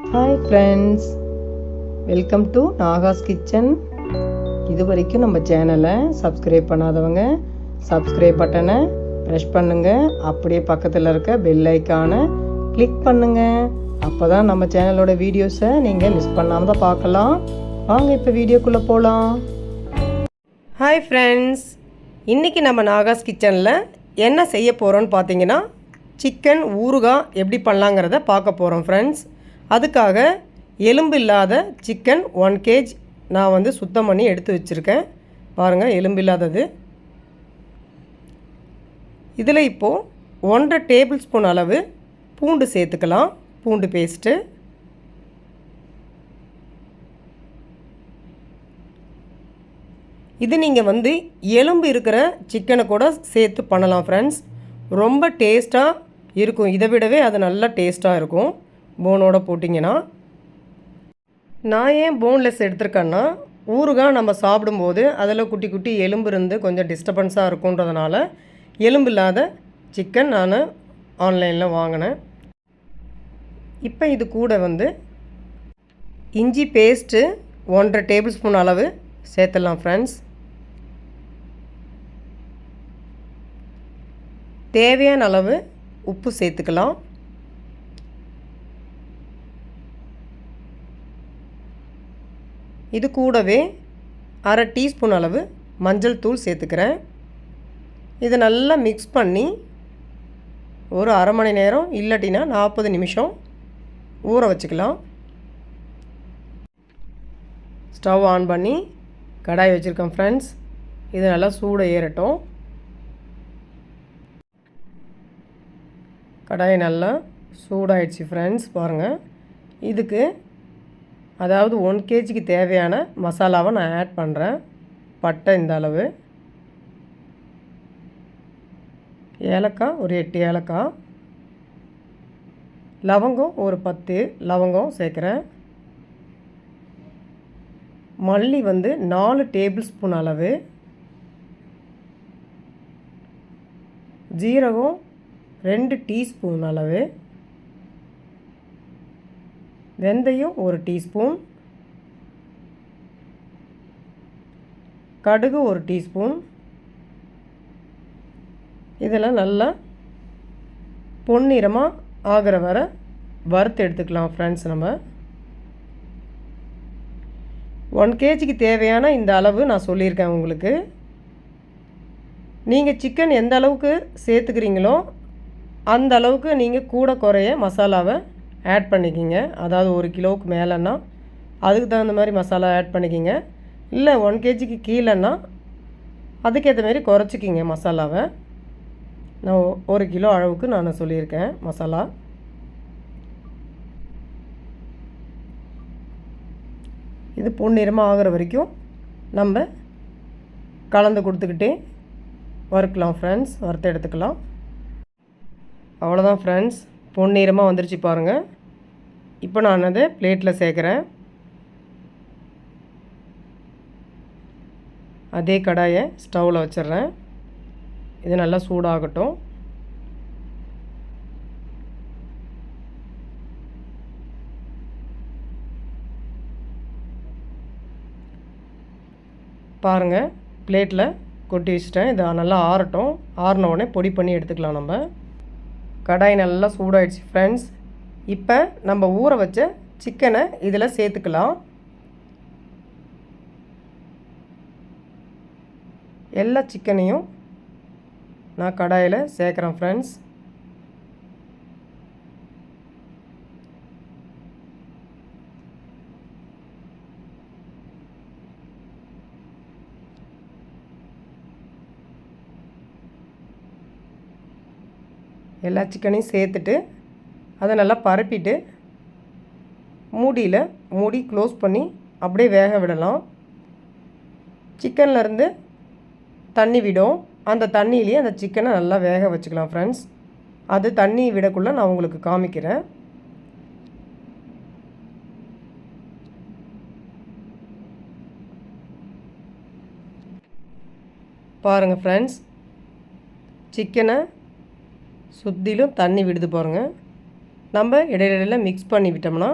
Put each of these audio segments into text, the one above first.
Hi friends welcome to Naga's kitchen இது வரைக்கும் நம்ம சேனலை சப்ஸ்கிரைப் பண்ணாதவங்க சப்ஸ்கிரைப் பட்டனை ப்ரெஷ் பண்ணுங்கள் அப்படியே பக்கத்தில் இருக்க பெல் ஐக்கானை கிளிக் பண்ணுங்கள் அப்போ தான் நம்ம சேனலோட வீடியோஸை நீங்கள் மிஸ் பண்ணாமல் தான் பார்க்கலாம். வாங்க இப்போ வீடியோக்குள்ளே போகலாம் ஹாய் ஃப்ரெண்ட்ஸ் இன்றைக்கி நம்ம நாகாஸ் கிச்சனில் என்ன செய்ய போகிறோன்னு பார்த்தீங்கன்னா சிக்கன் ஊறுகாய் எப்படி பண்ணலாங்கிறத பார்க்க போகிறோம் ஃப்ரெண்ட்ஸ் அதுக்காக எலும்பு இல்லாத சிக்கன் ஒன் கேஜ் நான் வந்து சுத்தம் பண்ணி எடுத்து வச்சுருக்கேன். பாருங்கள் எலும்பு இல்லாதது இதில் இப்போது ஒன்றரை டேபிள் ஸ்பூன் அளவு பூண்டு சேர்த்துக்கலாம். பூண்டு பேஸ்ட்டு இது நீங்கள் வந்து எலும்பு இருக்கிற சிக்கனை கூட சேர்த்து பண்ணலாம் ஃப்ரெண்ட்ஸ் ரொம்ப டேஸ்ட்டாக இருக்கும். இதை விடவே அது நல்லா டேஸ்ட்டாக இருக்கும். போனோட போட்டிங்கன்னா நான் ஏன் போன்லெஸ் எடுத்திருக்கேன்னா ஊறுகாய் நம்ம சாப்பிடும்போது அதில் குட்டி குட்டி எலும்பு இருந்து கொஞ்சம் டிஸ்டர்பன்ஸாக இருக்குன்றதுனால எலும்பு இல்லாத சிக்கன் நான் ஆன்லைனில் வாங்கினேன். இப்போ இது கூட வந்து இஞ்சி பேஸ்ட்டு ஒன்றரை டேபிள் ஸ்பூன் அளவு சேர்த்துடலாம் ஃப்ரெண்ட்ஸ் தேவையான அளவு உப்பு சேர்த்துக்கலாம். இது கூடவே அரை டீஸ்பூன் அளவு மஞ்சள் தூள் சேர்த்துக்கிறேன். இதை நல்லா மிக்ஸ் பண்ணி ஒரு அரை மணி நேரம் இல்லாட்டினா நாற்பது நிமிஷம் ஊற வச்சுக்கலாம். ஸ்டவ் ஆன் பண்ணி கடாய் வச்சுருக்கேன் ஃப்ரெண்ட்ஸ் இது நல்லா சூட ஏறட்டும். கடாய் நல்லா சூடாயிடுச்சு ஃப்ரெண்ட்ஸ் பாருங்கள் இதுக்கு அதாவது ஒன் கேஜிக்கு தேவையான மசாலாவை நான் ஆட் பண்ணுறேன் பட்டை இந்த அளவு. ஏலக்காய் ஒரு எட்டு ஏலக்காய். லவங்கம் ஒரு பத்து. லவங்கம் சேர்க்குறேன். மல்லி வந்து நாலு டேபிள் ஸ்பூன் அளவு. ஜீரகம் ரெண்டு டீஸ்பூன் அளவு. வெந்தயம் ஒரு டீஸ்பூன். கடுகு ஒரு டீஸ்பூன். இதெல்லாம் நல்லா பொன்னிறமாக ஆகிற வர வறுத்து எடுத்துக்கலாம் ஃப்ரெண்ட்ஸ் நம்ம. ஒன் கேஜிக்கு தேவையான இந்த அளவு நான் சொல்லியிருக்கேன் உங்களுக்கு. நீங்கள் சிக்கன் எந்த அளவுக்கு சேர்த்துக்கிறீங்களோ அந்த அளவுக்கு நீங்கள் கூட குறைய மசாலாவை ஆட் பண்ணிக்கிங்க. அதாவது ஒரு கிலோவுக்கு மேலேன்னா அதுக்கு தகுந்த மாதிரி மசாலா ஆட் பண்ணிக்கிங்க. இல்லை ஒன் கேஜிக்கு கீழேன்னா அதுக்கேற்ற மாதிரி குறைச்சிக்கிங்க மசாலாவை. நான் ஒரு கிலோ அளவுக்கு நான் சொல்லியிருக்கேன் மசாலா. இது பொன்னிறமாக ஆகிற வரைக்கும் நம்ம கலந்து கொடுத்துக்கிட்டே வறுக்கலாம் ஃப்ரெண்ட்ஸ் வறுத்து எடுத்துக்கலாம். அவ்வளோதான் ஃப்ரெண்ட்ஸ் பொன்னிறமாக வந்துருச்சு பாருங்கள் இப்போ நான் அதை பிளேட்டில் சேர்க்குறேன். அதே கடாயை ஸ்டவ்வில் வச்சிடுறேன். இது நல்லா சூடாகட்டும். பாருங்கள் பிளேட்டில் கொட்டி வச்சிட்டேன். இதை நல்லா ஆறட்டும். ஆறின உடனே பொடி பண்ணி எடுத்துக்கலாம் நம்ம. கடாய் நல்லா சூடாயிடுச்சு ஃப்ரெண்ட்ஸ் இப்போ நம்ம ஊற வச்ச சிக்கனை இதில் சேர்த்துக்கலாம். எல்லா சிக்கனையும் நான் கடாயில் சேர்க்குறேன் ஃப்ரெண்ட்ஸ் எல்லா சிக்கனையும் சேர்த்துட்டு அதை நல்லா பரப்பிட்டு மூடியில் மூடி க்ளோஸ் பண்ணி அப்படியே வேக விடலாம். சிக்கன்லேருந்து தண்ணி விடும். அந்த தண்ணியிலேயே அந்த சிக்கனை நல்லா வேக வச்சுக்கலாம் ஃப்ரெண்ட்ஸ் அது தண்ணி விடக்குள்ளே நான் உங்களுக்கு காமிக்கிறேன். பாருங்கள் ஃப்ரெண்ட்ஸ் சிக்கனை சுற்றிலும் தண்ணி விடுது பாருங்கள் நம்ம இடையில மிக்ஸ் பண்ணி விட்டோம்னா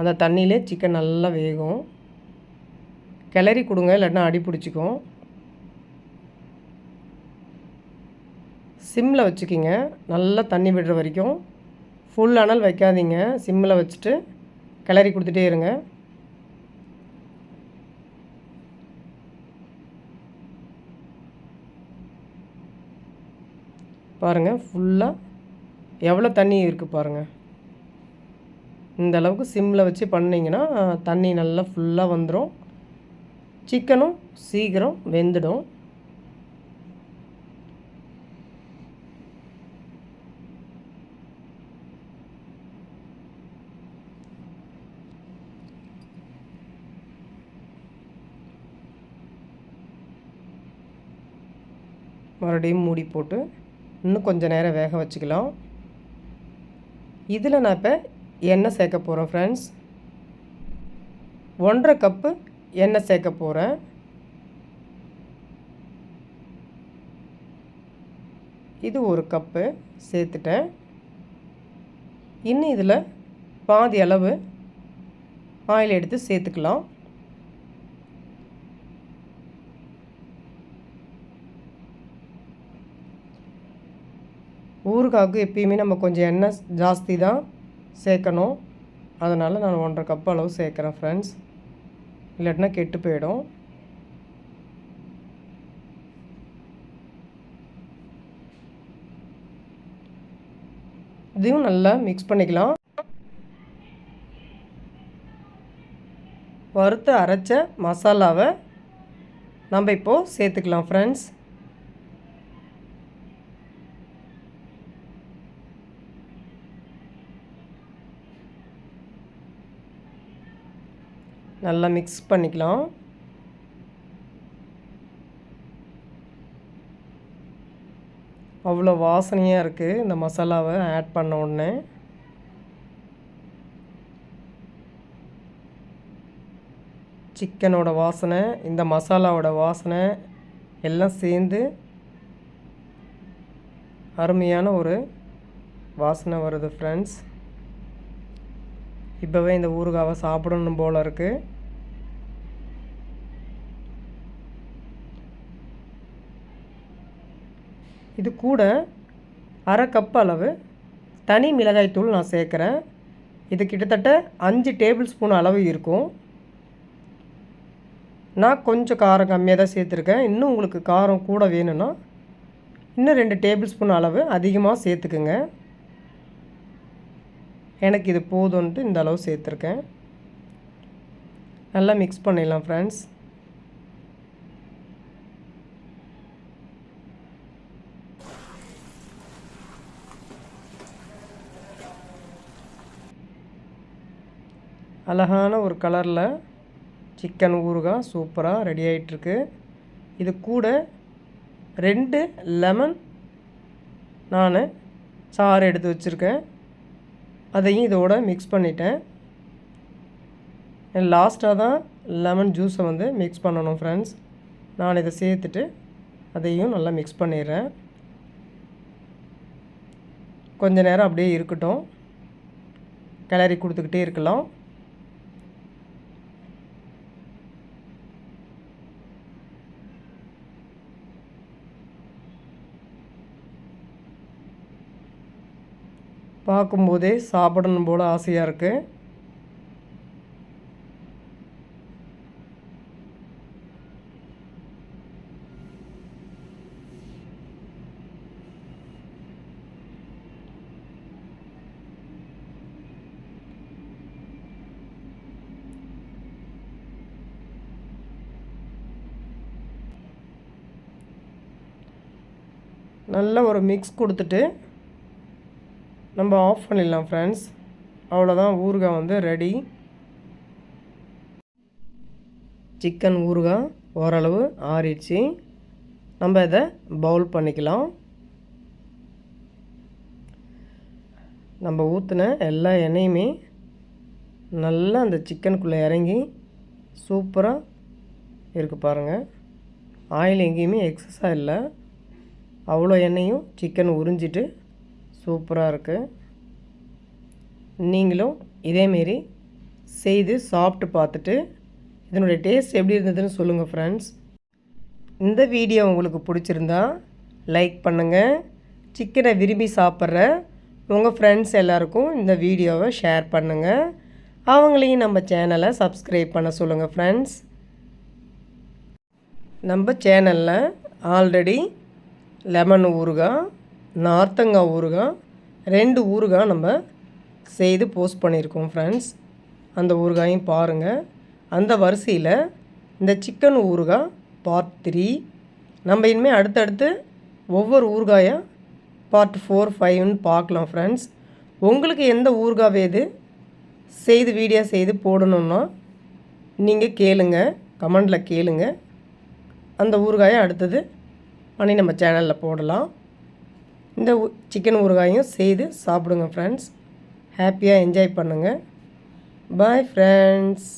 அந்த தண்ணியிலே சிக்கன் நல்லா வேகும். கிளறி கொடுங்க இல்லைன்னா அடி பிடிச்சிக்கும். சிம்மில் வச்சுக்கிங்க. நல்லா தண்ணி விடுற வரைக்கும். ஃபுல் அனல் வைக்காதீங்க. சிம்மில் வச்சுட்டு கிளறி கொடுத்துட்டே இருங்க. பாருங்கள் ஃபுல்லாக எவ்வளோ தண்ணி இருக்குது பாருங்கள் இந்த அளவுக்கு சிம்மில் வச்சு பண்ணிங்கன்னா தண்ணி நல்லா ஃபுல்லாக வந்துடும் சிக்கனும் சீக்கிரம் வெந்துடும். மறுபடியும் மூடி போட்டு இன்னும் கொஞ்சம் நேரம் வேக வச்சுக்கலாம். இதில் நான் இப்போ எண்ணெய் சேர்க்க போகிறேன் ஃப்ரெண்ட்ஸ் ஒன்றரை கப்பு எண்ணெய் சேர்க்க போகிறேன். இது ஒரு கப்பு சேர்த்துட்டேன். இன்னும் இதில் பாதி அளவு ஆயில் எடுத்து சேர்த்துக்கலாம். ஊறுகாய்க்கு எப்பயுமே நம்ம கொஞ்சம் எண்ணெய் ஜாஸ்தி தான் சேர்க்கணும். அதனால் நான் ஒன்றரை கப் அளவு சேர்க்குறேன் ஃப்ரெண்ட்ஸ் இல்லாட்டினா கெட்டு போயிடும். இதையும் நல்லா மிக்ஸ் பண்ணிக்கலாம். வறுத்து அரைச்ச மசாலாவை நம்ம இப்போது சேர்த்துக்கலாம் ஃப்ரெண்ட்ஸ் நல்லா மிக்ஸ் பண்ணிக்கலாம். அவ்வளோ வாசனையாக இருக்குது இந்த மசாலாவை ஆட் பண்ண உடனே. சிக்கனோட வாசனை இந்த மசாலாவோட வாசனை எல்லாம் சேர்ந்து அருமையான ஒரு வாசனை வருது ஃப்ரெண்ட்ஸ் இப்போவே இந்த ஊறுகாவை சாப்பிடணும் போல் இருக்குது இது கூட அரை கப் அளவு தனி மிளகாய்த்தூள் நான் சேர்க்குறேன். இது கிட்டத்தட்ட அஞ்சு டேபிள் ஸ்பூன் அளவு இருக்கும். நான் கொஞ்சம் காரம் கம்மியாக தான் சேர்த்துருக்கேன். இன்னும் உங்களுக்கு காரம் கூட வேணும்னா இன்னும் ரெண்டு டேபிள் ஸ்பூன் அளவு அதிகமாக சேர்த்துக்குங்க. எனக்கு இது போதும்ன்ட்டு இந்த அளவு சேர்த்துருக்கேன். நல்லா மிக்ஸ் பண்ணிடலாம் ஃப்ரெண்ட்ஸ் அழகான ஒரு கலரில் சிக்கன் ஊறுகாய் சூப்பராக ரெடி ஆகிட்டுருக்கு இது கூட ரெண்டு லெமன் நான் சாறு எடுத்து வச்சுருக்கேன். அதையும் இதோட மிக்ஸ் பண்ணிட்டேன். லாஸ்ட்டாக தான் லெமன் ஜூஸை வந்து மிக்ஸ் பண்ணணும் ஃப்ரெண்ட்ஸ் நான் இதை சேர்த்துட்டு அதையும் நல்லா மிக்ஸ் பண்ணிடுறேன். கொஞ்ச நேரம் அப்படியே இருக்கட்டும். கிளறி கொடுத்துக்கிட்டே இருக்கலாம். பார்க்கும்போதே சாப்பிடணும் போல் ஆசையாக இருக்குது நல்ல ஒரு மிக்ஸ் கொடுத்துட்டு நம்ம ஆஃப் பண்ணிடலாம் ஃப்ரெண்ட்ஸ் அவ்வளோதான் ஊறுகாய் வந்து ரெடி சிக்கன் ஊறுகாய் ஓரளவு ஆறிடுச்சு. நம்ம இதை பவுல் பண்ணிக்கலாம். நம்ம ஊற்றின எல்லா எண்ணெயுமே நல்லா அந்த சிக்கனுக்குள்ளே இறங்கி சூப்பராக இருக்குது பாருங்கள் ஆயில் எங்கேயுமே எக்ஸஸாக இல்லை. அவ்வளோ எண்ணெயும் சிக்கன் உறிஞ்சிட்டு சூப்பராக இருக்குது நீங்களும் இதேமாரி செய்து சாப்பிட்டு பார்த்துட்டு இதனுடைய டேஸ்ட் எப்படி இருந்ததுன்னு சொல்லுங்கள் ஃப்ரெண்ட்ஸ் இந்த வீடியோ உங்களுக்கு பிடிச்சிருந்தா லைக் பண்ணுங்கள் சிக்கனை விரும்பி சாப்பிட்ற உங்கள் ஃப்ரெண்ட்ஸ் எல்லாருக்கும் இந்த வீடியோவை ஷேர் பண்ணுங்கள் அவங்களையும் நம்ம சேனலை சப்ஸ்கிரைப் பண்ண சொல்லுங்கள் ஃப்ரெண்ட்ஸ் நம்ம சேனலில் ஆல்ரெடி லெமன் ஊறுகாய் நார்த்தங்காய் ஊறுகாய் ரெண்டு ஊறுகாய் நம்ம செய்து போஸ்ட் பண்ணியிருக்கோம் ஃப்ரெண்ட்ஸ் அந்த ஊறுகாயும் பாருங்கள் அந்த வரிசையில் இந்த சிக்கன் ஊறுகாய் பார்ட் த்ரீ நம்ம இனிமேல் அடுத்தடுத்து ஒவ்வொரு ஊறுகாயாக பார்ட் ஃபோர் ஃபைவ்னு பார்க்கலாம் ஃப்ரெண்ட்ஸ் உங்களுக்கு எந்த ஊறுகாய் வேது செய்து வீடியோ செய்து போடணுன்னா நீங்கள் கேளுங்க. கமெண்டில் கேளுங்க. அந்த ஊறுகாயை அடுத்தது பண்ணி நம்ம சேனலில் போடலாம். இந்த சிக்கன் ஊறுகாயும் செய்து சாப்பிடுங்க ஃப்ரெண்ட்ஸ் ஹாப்பியாக என்ஜாய் பண்ணுங்கள் பாய் ஃப்ரெண்ட்ஸ்